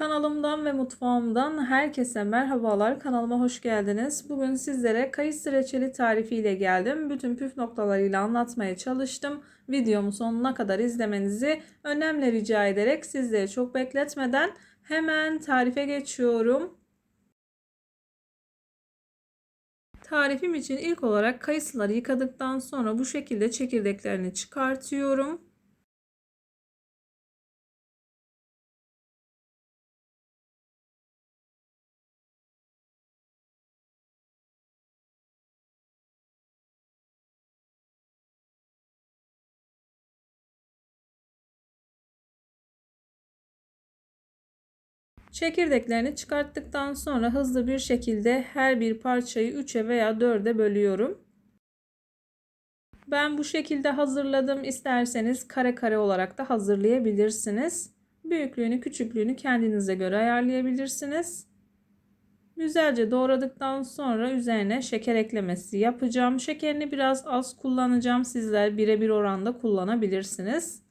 Kanalımdan ve mutfağımdan herkese merhabalar. Kanalıma hoş geldiniz. Bugün sizlere kayısı reçeli tarifiyle geldim. Bütün püf noktalarıyla anlatmaya çalıştım. Videomu sonuna kadar izlemenizi önemli rica ederek sizleri çok bekletmeden hemen tarife geçiyorum. Tarifim için ilk olarak kayısıları yıkadıktan sonra bu şekilde çekirdeklerini çıkartıyorum. Çekirdeklerini çıkarttıktan sonra hızlı bir şekilde her bir parçayı 3'e veya 4'e bölüyorum. Ben bu şekilde hazırladım. İsterseniz kare kare olarak da hazırlayabilirsiniz. Büyüklüğünü, küçüklüğünü kendinize göre ayarlayabilirsiniz. Güzelce doğradıktan sonra üzerine şeker eklemesi yapacağım. Şekerini biraz az kullanacağım. Sizler birebir oranda kullanabilirsiniz.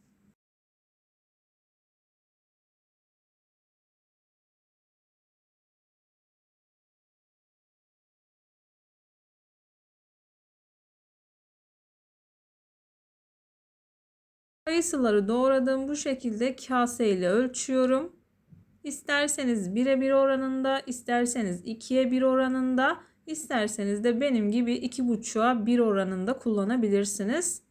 Kayısıları doğradığım bu şekilde kase ile ölçüyorum. İsterseniz birebir oranında, isterseniz ikiye bir oranında, isterseniz de benim gibi iki buçuğa bir oranında kullanabilirsiniz.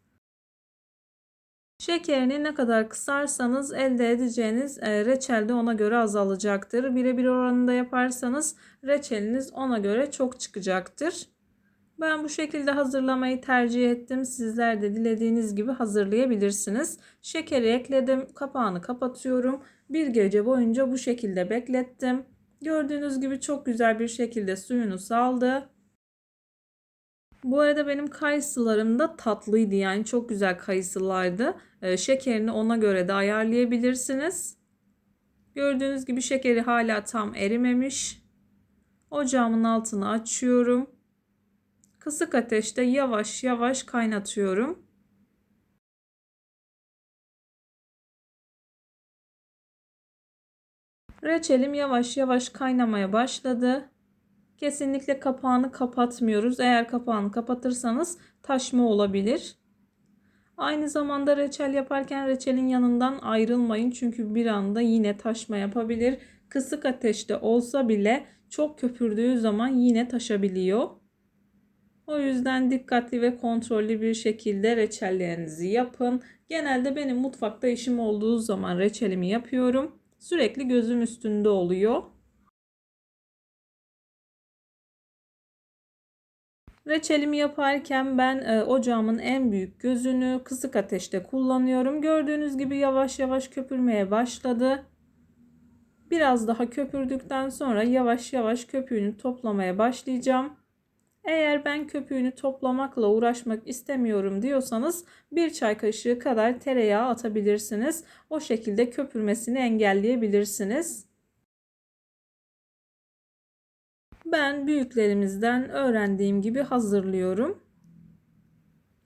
Şekerini ne kadar kısarsanız elde edeceğiniz e, reçel de ona göre azalacaktır. Birebir oranında yaparsanız reçeliniz ona göre çok çıkacaktır. Ben bu şekilde hazırlamayı tercih ettim. Sizler de dilediğiniz gibi hazırlayabilirsiniz. Şekeri ekledim. Kapağını kapatıyorum. Bir gece boyunca bu şekilde beklettim. Gördüğünüz gibi çok güzel bir şekilde suyunu saldı. Bu arada benim kayısılarım da tatlıydı. Yani çok güzel kayısılardı. Ee, şekerini ona göre de ayarlayabilirsiniz. Gördüğünüz gibi şekeri hala tam erimemiş. Ocağımın altını açıyorum. Kısık ateşte yavaş yavaş kaynatıyorum. Reçelim yavaş yavaş kaynamaya başladı. Kesinlikle kapağını kapatmıyoruz. Eğer kapağını kapatırsanız taşma olabilir. Aynı zamanda reçel yaparken reçelin yanından ayrılmayın. Çünkü bir anda yine taşma yapabilir. Kısık ateşte olsa bile çok köpürdüğü zaman yine taşabiliyor. O yüzden dikkatli ve kontrollü bir şekilde reçellerinizi yapın. Genelde benim mutfakta işim olduğu zaman reçelimi yapıyorum. Sürekli gözüm üstünde oluyor. Reçelimi yaparken ben e, ocağımın en büyük gözünü kısık ateşte kullanıyorum. Gördüğünüz gibi yavaş yavaş köpürmeye başladı. Biraz daha köpürdükten sonra yavaş yavaş köpüğünü toplamaya başlayacağım. Eğer ben köpüğünü toplamakla uğraşmak istemiyorum diyorsanız bir çay kaşığı kadar tereyağı atabilirsiniz. O şekilde köpürmesini engelleyebilirsiniz. Ben büyüklerimizden öğrendiğim gibi hazırlıyorum.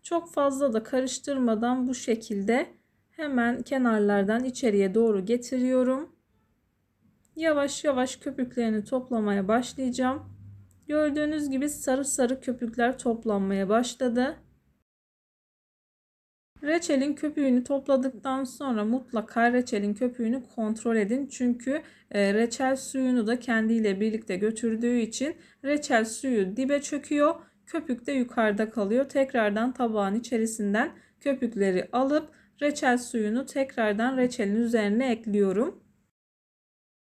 Çok fazla da karıştırmadan bu şekilde hemen kenarlardan içeriye doğru getiriyorum. Yavaş yavaş köpüklerini toplamaya başlayacağım. Gördüğünüz gibi sarı sarı köpükler toplanmaya başladı. Reçelin köpüğünü topladıktan sonra mutlaka reçelin köpüğünü kontrol edin. Çünkü e, reçel suyunu da kendiyle birlikte götürdüğü için reçel suyu dibe çöküyor. Köpük de yukarıda kalıyor. Tekrardan tabağın içerisinden köpükleri alıp reçel suyunu tekrardan reçelin üzerine ekliyorum.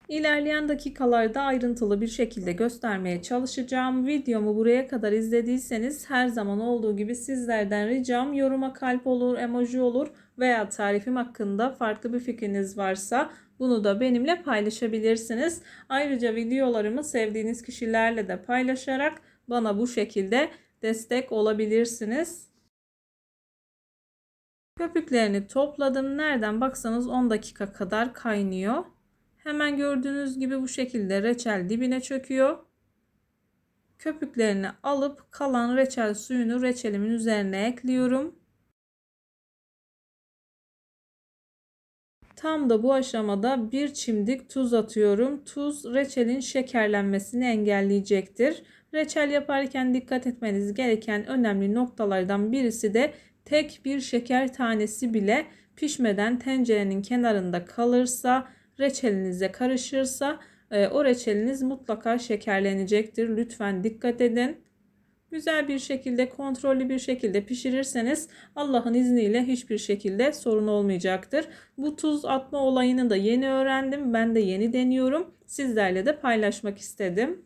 İlerleyen dakikalarda ayrıntılı bir şekilde göstermeye çalışacağım. Videomu buraya kadar izlediyseniz her zaman olduğu gibi sizlerden ricam yoruma kalp olur, emoji olur veya tarifim hakkında farklı bir fikriniz varsa bunu da benimle paylaşabilirsiniz. Ayrıca videolarımı sevdiğiniz kişilerle de paylaşarak bana bu şekilde destek olabilirsiniz. Köpüklerini topladım. Nereden baksanız 10 dakika kadar kaynıyor. Hemen gördüğünüz gibi bu şekilde reçel dibine çöküyor. Köpüklerini alıp kalan reçel suyunu reçelimin üzerine ekliyorum. Tam da bu aşamada bir çimdik tuz atıyorum. Tuz reçelin şekerlenmesini engelleyecektir. Reçel yaparken dikkat etmeniz gereken önemli noktalardan birisi de tek bir şeker tanesi bile pişmeden tencerenin kenarında kalırsa, reçelinize karışırsa e, o reçeliniz mutlaka şekerlenecektir. Lütfen dikkat edin. Güzel bir şekilde, kontrollü bir şekilde pişirirseniz Allah'ın izniyle hiçbir şekilde sorun olmayacaktır. Bu tuz atma olayını da yeni öğrendim. Ben de yeni deniyorum. Sizlerle de paylaşmak istedim.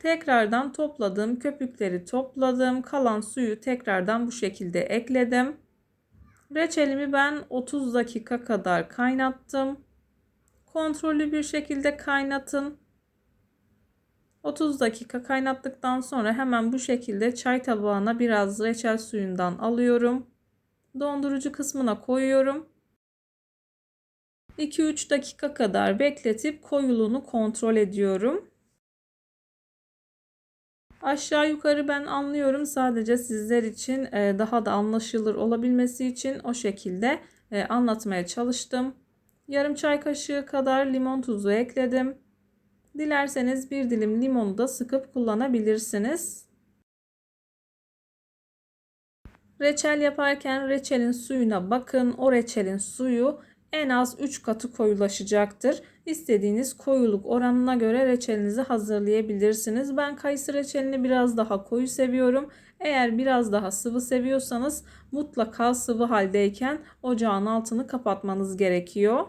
Tekrardan topladım. Köpükleri topladım. Kalan suyu tekrardan bu şekilde ekledim. Reçelimi ben 30 dakika kadar kaynattım. Kontrollü bir şekilde kaynatın. 30 dakika kaynattıktan sonra hemen bu şekilde çay tabağına biraz reçel suyundan alıyorum. Dondurucu kısmına koyuyorum. 2-3 dakika kadar bekletip koyuluğunu kontrol ediyorum. Aşağı yukarı ben anlıyorum. Sadece sizler için e, daha da anlaşılır olabilmesi için o şekilde e, anlatmaya çalıştım. Yarım çay kaşığı kadar limon tuzu ekledim. Dilerseniz bir dilim limonu da sıkıp kullanabilirsiniz. Reçel yaparken reçelin suyuna bakın. O reçelin suyu en az 3 katı koyulaşacaktır. İstediğiniz koyuluk oranına göre reçelinizi hazırlayabilirsiniz. Ben kayısı reçelini biraz daha koyu seviyorum. Eğer biraz daha sıvı seviyorsanız mutlaka sıvı haldeyken ocağın altını kapatmanız gerekiyor.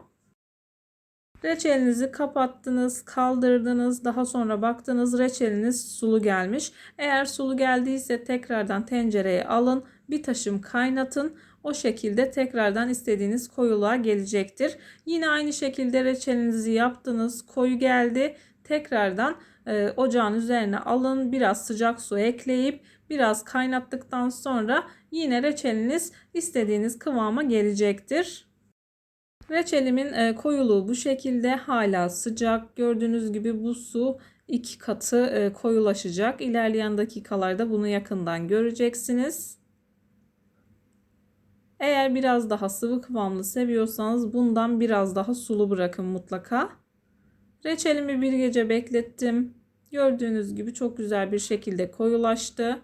Reçelinizi kapattınız, kaldırdınız, daha sonra baktınız reçeliniz sulu gelmiş. Eğer sulu geldiyse tekrardan tencereye alın, bir taşım kaynatın. O şekilde tekrardan istediğiniz koyuluğa gelecektir. Yine aynı şekilde reçelinizi yaptınız, koyu geldi. Tekrardan e, ocağın üzerine alın, biraz sıcak su ekleyip biraz kaynattıktan sonra yine reçeliniz istediğiniz kıvama gelecektir. Reçelimin e, koyuluğu bu şekilde hala sıcak. Gördüğünüz gibi bu su iki katı e, koyulaşacak. İlerleyen dakikalarda bunu yakından göreceksiniz. Eğer biraz daha sıvı kıvamlı seviyorsanız bundan biraz daha sulu bırakın mutlaka. Reçelimi bir gece beklettim. Gördüğünüz gibi çok güzel bir şekilde koyulaştı.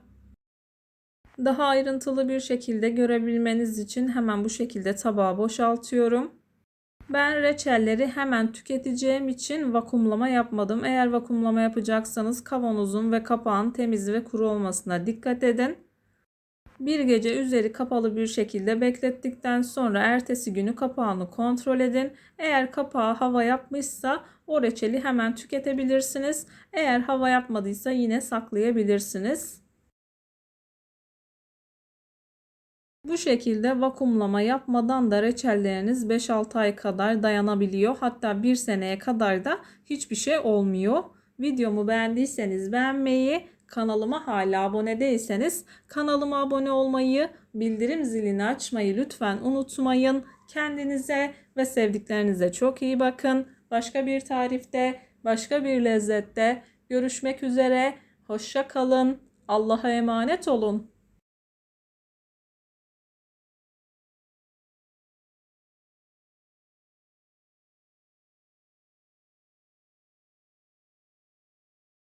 Daha ayrıntılı bir şekilde görebilmeniz için hemen bu şekilde tabağa boşaltıyorum. Ben reçelleri hemen tüketeceğim için vakumlama yapmadım. Eğer vakumlama yapacaksanız kavanozun ve kapağın temiz ve kuru olmasına dikkat edin. Bir gece üzeri kapalı bir şekilde beklettikten sonra ertesi günü kapağını kontrol edin. Eğer kapağı hava yapmışsa o reçeli hemen tüketebilirsiniz. Eğer hava yapmadıysa yine saklayabilirsiniz. Bu şekilde vakumlama yapmadan da reçelleriniz 5-6 ay kadar dayanabiliyor. Hatta 1 seneye kadar da hiçbir şey olmuyor. Videomu beğendiyseniz beğenmeyi, kanalıma hala abone değilseniz kanalıma abone olmayı, bildirim zilini açmayı lütfen unutmayın. Kendinize ve sevdiklerinize çok iyi bakın. Başka bir tarifte, başka bir lezzette görüşmek üzere. Hoşça kalın. Allah'a emanet olun.